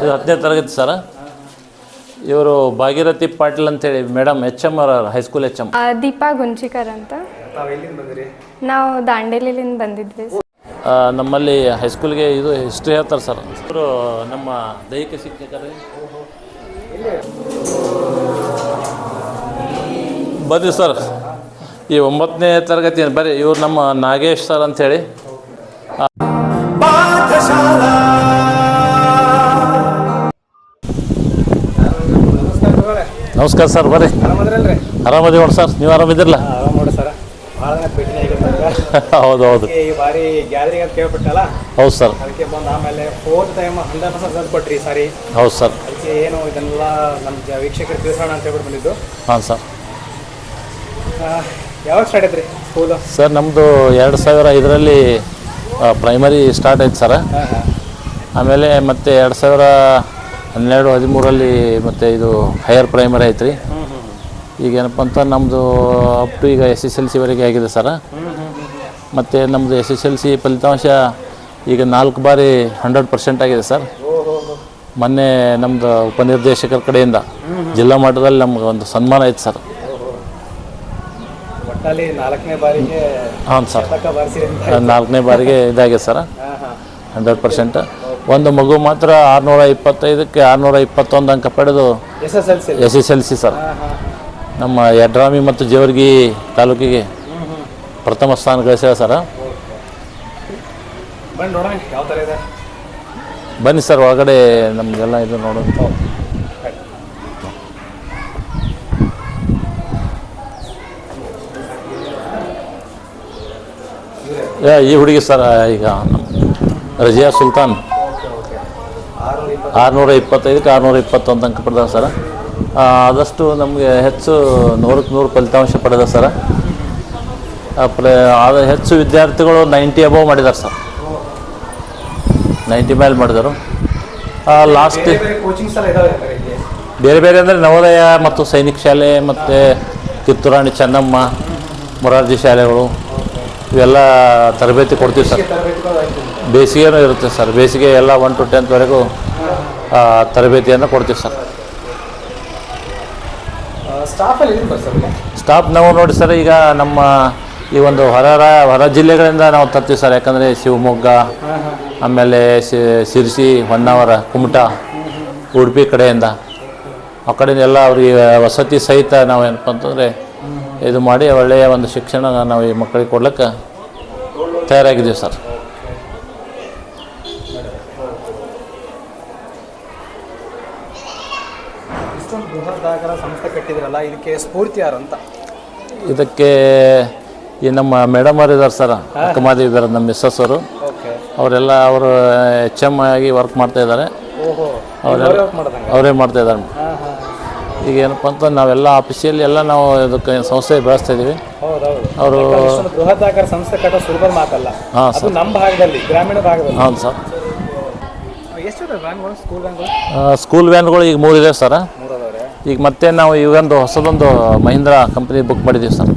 ಇದು ಹತ್ತನೇ ತರಗತಿ ಸರ್? ಇವರು ಭಾಗೀರಥಿ ಪಾಟೀಲ್ ಅಂತೇಳಿ madam H M R high school H M ಆ, ದೀಪಾ ಗುಂಜಿಕರ್ ಅಂತ. ತಾವು ಎಲ್ಲಿಂದ ಬಂದಿರಿ? ನಾವು ದಾಂಡೇಲಿಲಿಂದ ಬಂದಿದ್ವಿ. ನಮ್ಮಲ್ಲಿ ಹೈಸ್ಕೂಲ್ಗೆ ಇದು ಹಿಸ್ಟ್ರಿ ಹೇಳ್ತಾರೆ ಸರ್. ಇವರು ನಮ್ಮ ದೈಹಿಕ ಶಿಕ್ಷಕರೇ. ಬನ್ನಿ ಸರ್. ಈ ಒಂಬತ್ತನೇ ತರಗತಿ ಬರ್ರಿ ಇವ್ರು ನಮ್ಮ ನಾಗೇಶ್ ಸರ್ ಅಂತೇಳಿ. ನಮಸ್ಕಾರ ಸರ್ ಬರ್ರಿ. ನೋಡಿ ಸರ್ ನೀವು ಆರಾಮಿದ್ರಲ್ಲ ಹೌದು ಹೌದು. ಈ ಬಾರಿ ಗ್ಯಾದರಿಂಗ್ ಅಂತ ಕೇಳ್ಬಿಟ್ಟಲ್ಲ? ಹೌದು ಸರ್. ಅದಕ್ಕೆ ಬಂದು ಆಮೇಲೆ ಫೋರ್ತ್ ಟೈಮ್ ಹಂಡ್ರೆಡ್ ಪರ್ಸೆಂಟ್ ತಂದು ಕೊಟ್ರಿ ಸಾರಿ. ಹೌದು ಸರ್. ಅದಕ್ಕೆ ಏನು ಇದನ್ನೆಲ್ಲ ನಮ್ಮ ಜ- ವೀಕ್ಷಕರು ತಿಳಿಸೋಣ ಅಂತ ಹೇಳ್ಬಿಟ್ಟು ಬಂದಿದ್ದು. ಹಾಂ ಸರ್. ಯಾವಾಗ ಸ್ಟಾರ್ಟ್ ರೀ ಸ್ಕೂಲು ಸರ್ ನಮ್ಮದು ಎರಡು ಸಾವಿರ ಇದರಲ್ಲಿ ಪ್ರೈಮರಿ ಸ್ಟಾರ್ಟ್ ಆಯ್ತು ಸರ್. ಆಮೇಲೆ ಮತ್ತೆ ಎರಡು ಸಾವಿರ ಹನ್ನೆರಡು ಹದಿಮೂರಲ್ಲಿ ಮತ್ತು ಇದು ಹೈಯರ್ ಪ್ರೈಮರಿ ಐತೆ ರೀ ಹ್ಞೂ ಹ್ಞೂ ಈಗ ಏನಪ್ಪ ಅಂತ ನಮ್ಮದು ಅಪ್ ಟು ಈಗ ಎಸ್ ಎಸ್ ಎಲ್ ಸಿವರೆಗೆ ಆಗಿದೆ ಸರ್ ಮತ್ತು ನಮ್ಮದು ಎಸ್ ಎಸ್ ಎಲ್ ಸಿ ಫಲಿತಾಂಶ ಈಗ ನಾಲ್ಕು ಬಾರಿ ಹಂಡ್ರೆಡ್ ಪರ್ಸೆಂಟ್ ಆಗಿದೆ ಸರ್ ಮೊನ್ನೆ ನಮ್ಮದು ಉಪನಿರ್ದೇಶಕರ ಕಡೆಯಿಂದ ಜಿಲ್ಲಾ ಮಟ್ಟದಲ್ಲಿ ನಮ್ಗೆ ಒಂದು ಸನ್ಮಾನ ಐತೆ ಸರ್ ಹಾಂ ಸರ್ ನಾಲ್ಕನೇ ಬಾರಿಗೆ ಇದಾಗಿದೆ ಸರ್ ಹಂಡ್ರೆಡ್ ಪರ್ಸೆಂಟ್ ಒಂದು ಮಗು ಮಾತ್ರ ಆರುನೂರ ಇಪ್ಪತ್ತೈದಕ್ಕೆ ಆರುನೂರ ಇಪ್ಪತ್ತೊಂದು ಅಂಕ ಪಡೆದು S S L C S S L C sir ನಮ್ಮ ಯಡ್ರಾಮಿ ಮತ್ತು ಜೇವರ್ಗಿ ತಾಲೂಕಿಗೆ ಪ್ರಥಮ ಸ್ಥಾನ ಗಳಿಸ್ಯಾರ ಸರ್. ಬನ್ನಿ ನೋಡೋಣ ಯಾವ ಥರ ಇದೆ? ಬನ್ನಿ ಸರ್ ಒಳಗಡೆ ನಮಗೆಲ್ಲ ಇದು ನೋಡೋದು ಯಾ, ಈ ಹುಡುಗಿ ಸರ್ ಈಗ ರಜಿಯಾ ಸುಲ್ತಾನ್. ಆರುನೂರ ಇಪ್ಪತ್ತೈದಕ್ಕೆ ಆರುನೂರ ಇಪ್ಪತ್ತೊಂದು ಅಂಕ ಪಡೆದ ಸರ್. ಆದಷ್ಟು ನಮಗೆ ಹೆಚ್ಚು ನೂರಕ್ಕೆ ನೂರು ಫಲಿತಾಂಶ ಪಡೆದ ಸರ್. ಆದ ಹೆಚ್ಚು ವಿದ್ಯಾರ್ಥಿಗಳು ನೈಂಟಿ ಅಬವ್ ಮಾಡಿದ್ದಾರೆ ಸರ್. ನೈಂಟಿ ಮೇಲೆ ಮಾಡಿದರು. ಲಾಸ್ಟ್ ಬೇರೆ ಬೇರೆ ಅಂದ್ರೆ ನವೋದಯ ಮತ್ತು ಸೈನಿಕ ಶಾಲೆ ಮತ್ತು ಕಿತ್ತೂರಾಣಿ ಚೆನ್ನಮ್ಮ ಮೊರಾರ್ಜಿ ಶಾಲೆಗಳು ಇವೆಲ್ಲ ತರಬೇತಿ ಕೊಡ್ತೀವಿ ಸರ್. ಬೇಸಿಗೆನೂ ಇರುತ್ತೆ ಸರ್. ಬೇಸಿಗೆ ಎಲ್ಲ ಒನ್ ಟು ಟೆಂತ್ವರೆಗೂ ತರಬೇತಿಯನ್ನು ಕೊಡ್ತೀವಿ ಸರ್. ಸ್ಟಾಫ್ ನಾವು ನೋಡಿ ಸರ್ ಈಗ ನಮ್ಮ ಈ ಒಂದು ಹೊರ ಹೊರ ಜಿಲ್ಲೆಗಳಿಂದ ನಾವು ತರ್ತೀವಿ ಸರ್. ಯಾಕಂದರೆ ಶಿವಮೊಗ್ಗ ಆಮೇಲೆ ಶಿರ್ಸಿ ಹೊನ್ನಾವರ ಕುಮಟಾ ಉಡುಪಿ ಕಡೆಯಿಂದ. ಆ ಕಡೆಯಿಂದ ಎಲ್ಲ ಅವ್ರಿಗೆ ವಸತಿ ಸಹಿತ ನಾವು ಏನಪ್ಪ ಅಂತಂದರೆ ಇದು ಮಾಡಿ ಒಳ್ಳೆಯ ಒಂದು ಶಿಕ್ಷಣ ನಾವು ಈ ಮಕ್ಕಳಿಗೆ ಕೊಡ್ಲಿಕ್ಕೆ ತಯಾರಾಗಿದ್ದೀವಿ ಸರ್ ಇಷ್ಟೊಂದು ಬೃಹದಾಕಾರ ಸಂಸ್ಥೆ ಕಟ್ಟಿದ್ರಲ್ಲ ಇದಕ್ಕೆ ಸ್ಫೂರ್ತಿ ಯಾರು ಅಂತ? ಇದಕ್ಕೆ ಈ ನಮ್ಮ ಮೇಡಮ್ ಅವರು ಇದ್ದಾರೆ ಸರ್ ಅಕ್ಕಮಾದೇವಿ ಇದ್ದಾರೆ ನಮ್ಮ ಮಿಸ್ಸಸ್ ಅವರು. ಅವರೆಲ್ಲ ಅವರು ಎಚ್ ಎಂ ಆಗಿ ವರ್ಕ್ ಮಾಡ್ತಾ ಇದ್ದಾರೆ. ಅವರೆಲ್ಲ ಅವರೇ ಮಾಡ್ತಾ ಇದ್ದಾರೆ. ಈಗ ಏನಪ್ಪ ಅಂತ ನಾವೆಲ್ಲ ಆಫೀಸಿಯಲ್ಲಿ ಎಲ್ಲ ನಾವು ಇದಕ್ಕೆ ಸಂಸ್ಥೆ ಬೆಳೆಸ್ತಾ ಇದ್ದೀವಿ. ಅವರು ಬೃಹದಾಕಾರ ಸಂಸ್ಥೆ ಕಟ್ಟೋ ಸುಲಭ ಮಾತಲ್ಲ. ಹಾಂ ಸರ್. ನಮ್ಮ ಭಾಗದಲ್ಲಿ ಗ್ರಾಮೀಣ ಭಾಗದಲ್ಲಿ. ಹೌದು ಸರ್. ಸ್ಕೂಲ್ ವ್ಯಾನ್ಗಳು ಈಗ ಮೂರಿದೆ ಸರ್. ಈಗ ಮತ್ತೆ ನಾವು ಈಗೊಂದು ಹೊಸದೊಂದು ಮಹೀಂದ್ರ ಕಂಪ್ನಿ ಬುಕ್ ಮಾಡಿದ್ದೀವಿ ಸರ್.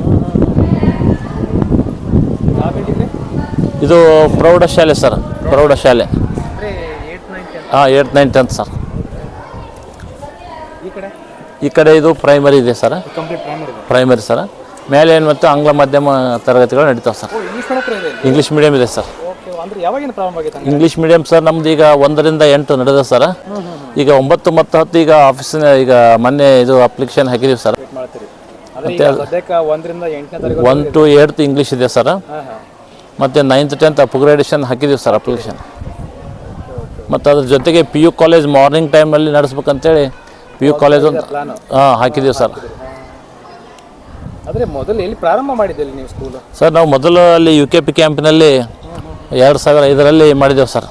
ಇದು ಪ್ರೌಢಶಾಲೆ ಸರ್ ಪ್ರೌಢಶಾಲೆ. ಹಾಂ ಏಟ್ ನೈನ್ ಟೆಂತ್ ಸರ್. ಈ ಕಡೆ? ಇದು ಪ್ರೈಮರಿ ಇದೆ ಸರ್. Primary sir. ಮೇಲೆ ಏನು ಮತ್ತು ಆಂಗ್ಲ ಮಾಧ್ಯಮ ತರಗತಿಗಳು ನಡೀತಾವೆ ಸರ್. ಇಂಗ್ಲೀಷ್ ಮೀಡಿಯಮ್ ಇದೆ ಸರ್. ಅಂದ್ರೆ ಯಾವಾಗಿನ ಪ್ರಾರಂಭ ಆಗೈತೆ ಹಂಗೆ ಇಂಗ್ಲೀಷ್ ಮೀಡಿಯಮ್ ಸರ್ ನಮ್ದು ಈಗ ಒಂದರಿಂದ ಎಂಟು ನಡೆದ ಸರ್ ಈಗ ಒಂಬತ್ತು ಮತ್ತು ಹತ್ತು ಈಗ ಆಫೀಸಿನ ಈಗ ಮೊನ್ನೆ ಇದು ಅಪ್ಲಿಕೇಶನ್ ಹಾಕಿದೀವಿ ಸರ್ ವೇಟ್ ಮಾಡ್ತೀರಿ. ಅಂದ್ರೆ ಈಗ ಸದ್ಯಕ್ಕೆ ಒಂದರಿಂದ ಎಂಟನೇ ತಾರೀಕು ಒನ್ ಟು ಏಟ್ ಇಂಗ್ಲೀಷ್ ಇದೆ ಸರ್ ಮತ್ತೆ ನೈನ್ತ್ ಟೆಂತ್ ಅಪ್ಗ್ರೇಡೇಷನ್ ಹಾಕಿದೀವಿ ಸರ್ ಅಪ್ಲಿಕೇಶನ್ ಮತ್ತು ಅದ್ರ ಜೊತೆಗೆ ಪಿ ಯು ಕಾಲೇಜ್ ಮಾರ್ನಿಂಗ್ ಟೈಮಲ್ಲಿ ನಡೆಸ್ಬೇಕಂತೇಳಿ ಪಿ ಯು ಕಾಲೇಜ್ ಒಂದು ಹಾಕಿದೀವಿ ಹಾಂ ಹಾಕಿದ್ದೀವಿ ಸರ್ ಆದರೆ ಮೊದಲು ಎಲ್ಲಿ ಪ್ರಾರಂಭ ಮಾಡಿದ್ದಲ್ಲಿ ನೀವು ಸ್ಕೂಲು ಸರ್ ನಾವು ಮೊದಲು ಅಲ್ಲಿ ಯು ಕೆ ಪಿ ಕ್ಯಾಂಪಿನಲ್ಲಿ ಎರಡು ಸಾವಿರ ಇದರಲ್ಲಿ ಮಾಡಿದ್ದೆವು ಸರ್.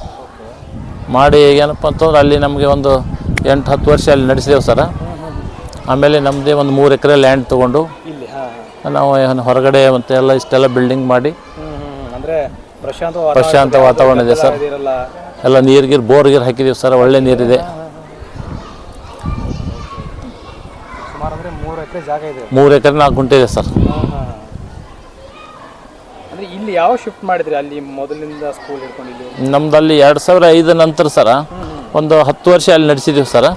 ಮಾಡಿ ಏನಪ್ಪ ಅಂತಂದ್ರೆ ಅಲ್ಲಿ ನಮಗೆ ಒಂದು ಎಂಟು ಹತ್ತು ವರ್ಷ ಅಲ್ಲಿ ನಡೆಸಿದೆವು ಸರ್. ಆಮೇಲೆ ನಮ್ಮದೇ ಒಂದು ಮೂರು ಎಕರೆ ಲ್ಯಾಂಡ್ ತೊಗೊಂಡು ನಾವು ಏನು ಹೊರಗಡೆ ಮತ್ತೆ ಎಲ್ಲ ಇಷ್ಟೆಲ್ಲ ಬಿಲ್ಡಿಂಗ್ ಮಾಡಿ ಪ್ರಶಾಂತ ವಾತಾವರಣ ಇದೆ ಸರ್. ಎಲ್ಲ ನೀರು ಗೀರು ಬೋರ್ ಗೀರು ಹಾಕಿದ್ದೀವಿ ಸರ್ ಒಳ್ಳೆ ನೀರಿದೆ ಮೂರು ಎಕರೆ ನಾಲ್ಕು ಗುಂಟೆ ಇದೆ ಸರ್. ಅಂದರೆ ಇಲ್ಲಿ ಯಾವ ಶಿಫ್ಟ್ ಮಾಡಿದ್ರಿ ಅಲ್ಲಿ ಮೊದಲಿನಿಂದ ಸ್ಕೂಲ್ ಹಿಡ್ಕೊಂಡಿದ್ದೀವಿ ನಮ್ದು ಅಲ್ಲಿ ಎರಡು ಸಾವಿರ ಐದು ನಂತರ ಸರ. ಒಂದು ಹತ್ತು ವರ್ಷ ಅಲ್ಲಿ ನಡೆಸಿದ್ದೀವಿ ಸರ್.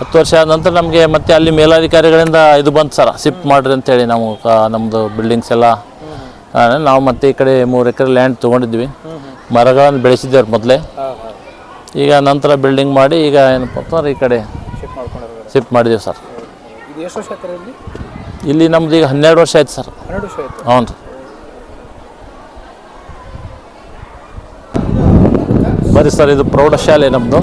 ಹತ್ತು ವರ್ಷ ಆದ ನಂತರ ನಮಗೆ ಮತ್ತೆ ಅಲ್ಲಿ ಮೇಲಾಧಿಕಾರಿಗಳಿಂದ ಇದು ಬಂತು ಸರ್. ಶಿಫ್ಟ್ ಮಾಡಿರಿ ಅಂತೇಳಿ ನಾವು ಕ- ನಮ್ಮದು ಬಿಲ್ಡಿಂಗ್ಸ್ ಎಲ್ಲ. ಆ, ನಾವು ಮತ್ತೆ ಈ ಕಡೆ ಮೂರು ಎಕರೆ ಲ್ಯಾಂಡ್ ತೊಗೊಂಡಿದ್ವಿ. ಮರಗಳನ್ನು ಬೆಳೆಸಿದ್ದೇವೆ ಮೊದಲೇ. ಈಗ ನಂತರ ಬಿಲ್ಡಿಂಗ್ ಮಾಡಿ ಈಗ ಏನಪ್ಪ ಅಂತಂದ್ರೆ ಈ ಕಡೆ ಶಿಫ್ಟ್ ಮಾಡ್ಕೊಂಡಿರೋದು ಶಿಫ್ಟ್ ಮಾಡಿದ್ದೀವಿ ಸರ್. ಇದು ಎಷ್ಟು ವರ್ಷ ಆಯ್ತಾರೆ ಇಲ್ಲಿ? ಇಲ್ಲಿ ನಮ್ದು ಈಗ ಹನ್ನೆರಡು ವರ್ಷ ಆಯ್ತು ಸರ್. ಹನ್ನೆರಡು ವರ್ಷ ಆಯ್ತು. ಹ್ಞೂ ರೀ ಬರ್ರಿ ಸರ್ ಇದು ಪ್ರೌಢಶಾಲೆ ನಮ್ಮದು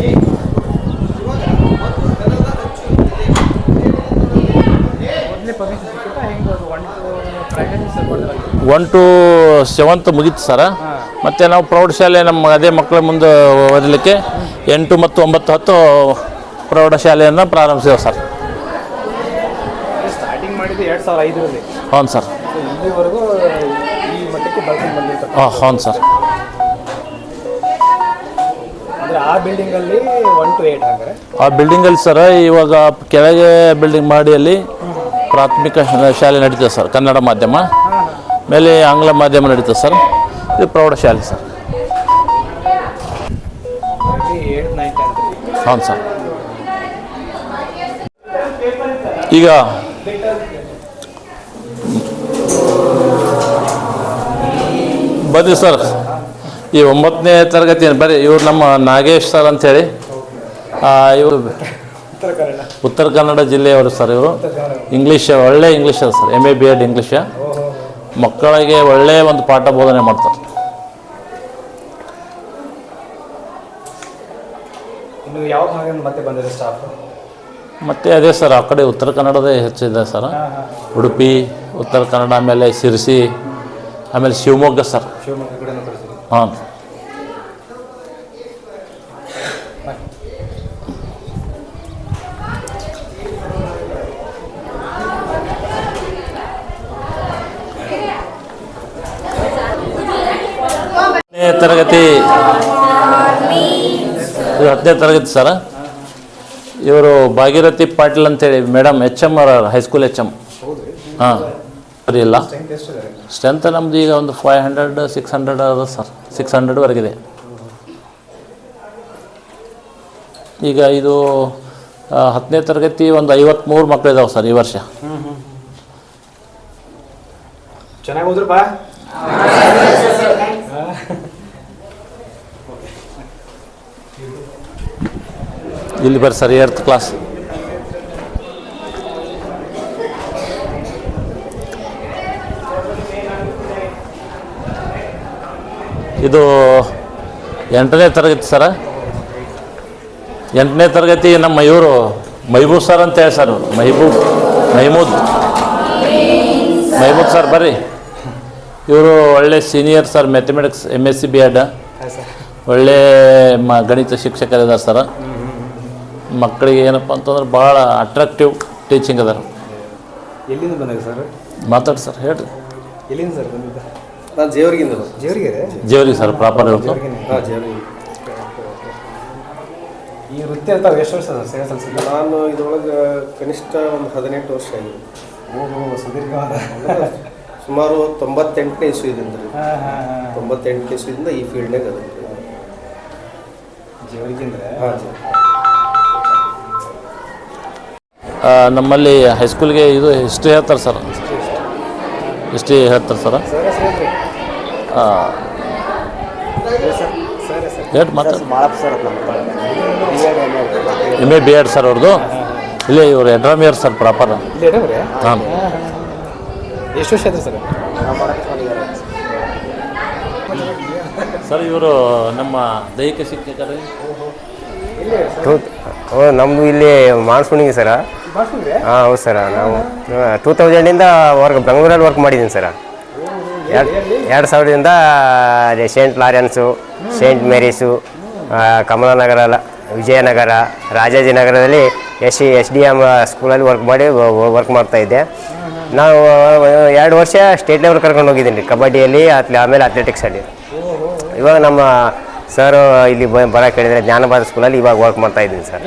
ಒನ್ ಟು ಸೆವೆಂತ್ ಮುಗೀತು ಸರ. ಮತ್ತು ನಾವು ಪ್ರೌಢಶಾಲೆ ನಮ್ಮ ಅದೇ ಮಕ್ಕಳ ಮುಂದೆ ಓದಲಿಕ್ಕೆ ಎಂಟು ಮತ್ತು ಒಂಬತ್ತು ಹತ್ತು ಪ್ರೌಢಶಾಲೆಯನ್ನು ಪ್ರಾರಂಭಿಸಿದೆ ಸರ್. ಹೌದು ಸರ್. ಇಲ್ಲಿವರೆಗೂ ಈ ಮಟ್ಟಕ್ಕೆ ಬೆಳ್ಕೊಂಡು ಬಂದಿರ್ತಾರೆ. ಹಾಂ ಹೌದು ಸರ್. ಆ ಹಂಗಾರೆ? ಆ ಬಿಲ್ಡಿಂಗಲ್ಲಿ ಸರ್ ಇವಾಗ ಕೆಳಗೆ ಬಿಲ್ಡಿಂಗ್ ಮಾಡಿ ಅಲ್ಲಿ ಪ್ರಾಥಮಿಕ ಶಾಲೆ ನಡೀತದೆ ಸರ್ ಕನ್ನಡ ಮಾಧ್ಯಮ. ಮೇಲೆ ಆಂಗ್ಲ ಮಾಧ್ಯಮ ನಡೀತದೆ ಸರ್ ಇದು ಪ್ರೌಢಶಾಲೆ ಸರ್ ಹೌದು ಸರ್ ಈಗ ಬನ್ನಿ ಸರ್ ಈ ಒಂಬತ್ತನೇ ತರಗತಿ ಬರೀ ಇವ್ರು ನಮ್ಮ ನಾಗೇಶ್ ಸರ್ ಅಂತೇಳಿ ಇವರು ಉತ್ತರ ಕನ್ನಡ ಜಿಲ್ಲೆಯವರು ಸರ್ ಇವರು. ಇಂಗ್ಲೀಷ್ ಒಳ್ಳೆ ಇಂಗ್ಲೀಷ್ ಅದ sir M A B Ed English ಮಕ್ಕಳಿಗೆ ಒಳ್ಳೆಯ ಒಂದು ಪಾಠ ಬೋಧನೆ ಮಾಡ್ತಾರೆ. ಮತ್ತು ಅದೇ ಸರ್ ಆ ಕಡೆ ಉತ್ತರ ಕನ್ನಡದೇ ಹೆಚ್ಚಿದೆ ಸರ್ ಉಡುಪಿ ಉತ್ತರ ಕನ್ನಡ ಆಮೇಲೆ ಶಿರಸಿ ಆಮೇಲೆ ಶಿವಮೊಗ್ಗ ಸರ್ ಶಿವಮೊಗ್ಗ ಕಡೆನೂ ಕಳಿಸಿದ್ರು ಹಾಂ ಹತ್ತನೇ ತರಗತಿ. ಇದು ಹತ್ತನೇ ತರಗತಿ ಸರ? ಇವರು ಭಾಗೀರಥಿ ಪಾಟೀಲ್ ಅಂತೇಳಿ ಮೇಡಮ್ ಎಚ್ ಎಂ ಅವ್ರ ಹೈಸ್ಕೂಲ್ ಎಚ್ ಎಂ ಹಾಂ. ಸರಿ ಇಲ್ಲ. ಸ್ಟ್ರೆಂತ್ ಎಷ್ಟಿದ್ದಾರೆ ಸ್ಟ್ರೆಂತ್ ನಮ್ದು ಈಗ ಒಂದು ಫೈವ್ ಹಂಡ್ರೆಡ್ ಸಿಕ್ಸ್ ಹಂಡ್ರೆಡ್ ಅದ ಸರ್. ಸಿಕ್ಸ್ ಹಂಡ್ರೆಡ್ವರೆಗಿದೆ. ಈಗ ಇದು ಹತ್ತನೇ ತರಗತಿ ಒಂದು ಐವತ್ತ್ಮೂರು ಮಕ್ಕಳು ಇದಾವೆ ಸರ್ ಈ ವರ್ಷ. ಚೆನ್ನಾಗಿ ಇಲ್ಲಿ ಬರ್ರಿ ಸರ್ ಏರ್ತ್ ಕ್ಲಾಸ್. ಇದು ಎಂಟನೇ ತರಗತಿ ಸರ. ಎಂಟನೇ ತರಗತಿ ನಮ್ಮ ಇವರು ಮೈಬೂಬ್ ಸರ್ ಅಂತ ಹೇಳಿ ಸರ್ ಮೈಬೂಬ್ ಮೈಮೂದ್. ಮೈಮೂದ್ ಸರ್ ಬರ್ರಿ. ಇವರು ಒಳ್ಳೆ senior sir mathematics M S C B Ed ಒಳ್ಳೆ ಮ ಗಣಿತ ಶಿಕ್ಷಕರಿದ್ದಾರೆ ಸರ್. ಮಕ್ಕಳಿಗೆ ಏನಪ್ಪ ಅಂತಂದ್ರೆ ಭಾಳ ಅಟ್ರಾಕ್ಟಿವ್ ಟೀಚಿಂಗ್ ಅದಾರ ಎಲ್ಲಿಂದ ಬಂದಾಗ ಸರ್? ಮಾತಾಡಿ ಸರ್ ಹೇಳ್ರಿ. ಎಲ್ಲಿಂದ ಸರ್ ನಾನು ಜೇವರಿಗಿಂದ ಜೇವರಿಗೆ ಜೇವ್ರಿಗೆ ಸರ್ ಪ್ರಾಪರ್ ಹಾಂ ಜೇವರಿಗೆ. ಈ ವೃತ್ತಿ ಅಂತ ಎಷ್ಟು ವರ್ಷ ಸರ್ ಸೇವೆ ಸಲ್ಲಿಸಿದ್ದ? ನಾನು ಇದ್ರೊಳಗೆ ಕನಿಷ್ಠ ಒಂದು ಹದಿನೆಂಟು ವರ್ಷ ಆಗಿದೆ. ಓಹೋ ಸುದೀರ್ಘವಾದ ಸುಮಾರು ತೊಂಬತ್ತೆಂಟನೇ ಇಸ್ವಿದಿಂದ ರೀ. ಹಾಂ ಹಾಂ ಹಾಂ. ತೊಂಬತ್ತೆಂಟನೇ ಇಸ್ವಿಯಿಂದ ಈ ಫೀಲ್ಡ್ನಾಗ ಅದ. ರೀ ಜೇವರಿಗೆ ಅಂದರೆ ಹಾಂ ಜಿ ಆ, ನಮ್ಮಲ್ಲಿ ಹೈಸ್ಕೂಲ್ಗೆ ಇದು ಹಿಸ್ಟ್ರಿ ಹೇಳ್ತಾರೆ ಸರ್. ಹಿಸ್ಟ್ರಿ ಹೇಳ್ತಾರೆ sir? Sir sir sir sir ಹೇಳಿ ಮಾತಾಡಿ M A B Ed sir ಅವ್ರದ್ದು. ಇಲ್ಲೇ ಇವರು ಎಡ್ರಾಮಿಯರ್ ಸರ್ ಪ್ರಾಪರ್. ಹಾಂ. ಎಷ್ಟು ವರ್ಷ ಆಯ್ತು ಸರ್? ಸರ್ ಇವರು ನಮ್ಮ ದೈಹಿಕ ಶಿಕ್ಷಕರು. ನಮ್ಮದು ಇಲ್ಲಿ ಮಾನ್ಸೂಣಿಗೆ ಸರ. ಹಾಂ ಹೌದು ಸರ್. ನಾವು ಟೂ ತೌಸಂಡಿಂದ ವರ್ಕ್ ಬೆಂಗಳೂರಲ್ಲಿ ವರ್ಕ್ ಮಾಡಿದ್ದೀನಿ ಸರ. ಎರಡು ಎರಡು ಸಾವಿರದಿಂದ ಅದೇ saint Lawrence saint Mary's Kamalanagar Vijayanagar ರಾಜಾಜಿನಗರದಲ್ಲಿ S C S D M ಸ್ಕೂಲಲ್ಲಿ ವರ್ಕ್ ಮಾಡಿ ವರ್ಕ್ ಮಾಡ್ತಾಯಿದ್ದೆ ನಾವು ಎರಡು ವರ್ಷ ಸ್ಟೇಟ್ ಲೆವೆಲ್ ಕರ್ಕೊಂಡು ಹೋಗಿದ್ದೀನಿ ರೀ. ಕಬಡ್ಡಿಯಲ್ಲಿ ಅತ್ಲೆ ಆಮೇಲೆ ಅಥ್ಲೆಟಿಕ್ಸಲ್ಲಿ ಇವಾಗ ನಮ್ಮ ಸರ್ ಇಲ್ಲಿ ಬ ಬರೋಕೆ ಹೇಳಿದರೆ ಜ್ಞಾನಭಾರತ ಸ್ಕೂಲಲ್ಲಿ ಇವಾಗ ವರ್ಕ್ ಮಾಡ್ತಾ ಇದ್ದೀನಿ ಸರ್.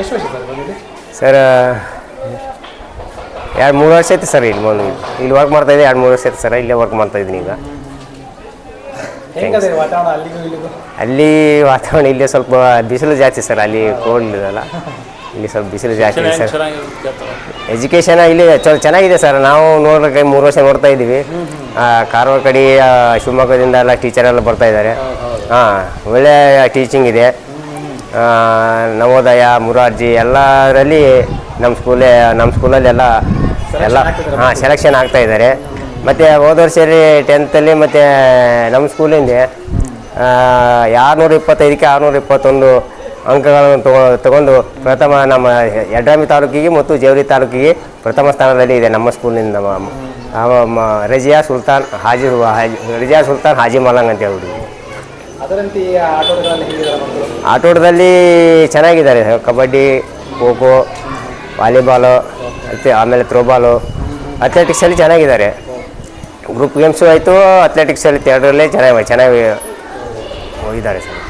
ಸರ್ ಎರಡು ಮೂರು ವರ್ಷ ಐತಿ ಸರ್ ಇಲ್ಲಿ ಬಂದು. ಇಲ್ಲಿ ವರ್ಕ್ ಮಾಡ್ತಾ ಇದ್ದೀನಿ ಎರಡು ಮೂರು ವರ್ಷ ಐತಿ ಸರ್ ಇಲ್ಲೇ ವರ್ಕ್ ಮಾಡ್ತಾ ಇದ್ದೀನಿ ಈಗ. ಅಲ್ಲಿ ವಾತಾವರಣ ಇಲ್ಲೇ ಸ್ವಲ್ಪ ಬಿಸಿಲು ಜಾಸ್ತಿ ಸರ್ ಅಲ್ಲಿ ಕೋಲ್ಡ್ ಇದಲ್ಲ. ಇಲ್ಲಿ ಸ್ವಲ್ಪ ಬಿಸಿಲು ಜಾಸ್ತಿ ಇದೆ ಸರ್. ಎಜುಕೇಷನ್ ಇಲ್ಲಿ ಚಲೋ ಚೆನ್ನಾಗಿದೆ ಸರ್ ನಾವು ನೋಡ್ಲಿಕ್ಕೆ ಮೂರು ವರ್ಷ ನೋಡ್ತಾ ಇದ್ದೀವಿ. ಕಾರವಾರ ಕಡೆ ಶಿವಮೊಗ್ಗದಿಂದ ಎಲ್ಲ ಟೀಚರ್ ಎಲ್ಲ ಬರ್ತಾ ಇದ್ದಾರೆ. ಹಾಂ ಒಳ್ಳೆ ಟೀಚಿಂಗ್ ಇದೆ. ನವೋದಯ ಮುರಾರ್ಜಿ ಎಲ್ಲರಲ್ಲಿ ನಮ್ಮ ಸ್ಕೂಲೇ ನಮ್ಮ ಸ್ಕೂಲಲ್ಲೆಲ್ಲ ಎಲ್ಲ ಹಾಂ ಸೆಲೆಕ್ಷನ್ ಆಗ್ತಾ ಇದ್ದಾರೆ ಮತ್ತು ಹೋದ ವರ್ಷ ಟೆಂತಲ್ಲಿ ಮತ್ತು ನಮ್ಮ ಸ್ಕೂಲಿಂದ ಆರುನೂರ ಇಪ್ಪತ್ತೈದಕ್ಕೆ ಆರುನೂರ ಇಪ್ಪತ್ತೊಂದು ಅಂಕಗಳನ್ನು ತೊಗೊ ತಗೊಂಡು ಪ್ರಥಮ ನಮ್ಮ ಯಡ್ರಾಮಿ ತಾಲೂಕಿಗೆ ಮತ್ತು ಜೇವರಿ ತಾಲೂಕಿಗೆ ಪ್ರಥಮ ಸ್ಥಾನದಲ್ಲಿ ಇದೆ ನಮ್ಮ ಸ್ಕೂಲಿಂದ ರಜಿಯಾ ಸುಲ್ತಾನ್ ಹಾಜಿ ಹಾಜಿ ರಜಿಯಾ ಸುಲ್ತಾನ್ ಹಾಜಿ ಮಲಂಗ್ ಅಂತ ಹೇಳ್ಬಿಟ್ಟು. ಆಟೋಟದಲ್ಲಿ ಚೆನ್ನಾಗಿದ್ದಾರೆ. ಕಬಡ್ಡಿ ಖೋ ಖೋ ವಾಲಿಬಾಲು, ಮತ್ತು ಆಮೇಲೆ ಥ್ರೋಬಾಲು ಅಥ್ಲೆಟಿಕ್ಸಲ್ಲಿ ಚೆನ್ನಾಗಿದ್ದಾರೆ. ಗ್ರೂಪ್ ಗೇಮ್ಸು ಆಯಿತು ಅಥ್ಲೆಟಿಕ್ಸಲ್ಲಿ ಎರಡರಲ್ಲೇ ಚೆನ್ನಾಗಿ ಚೆನ್ನಾಗಿ ಹೋಗಿದ್ದಾರೆ ಸರ್.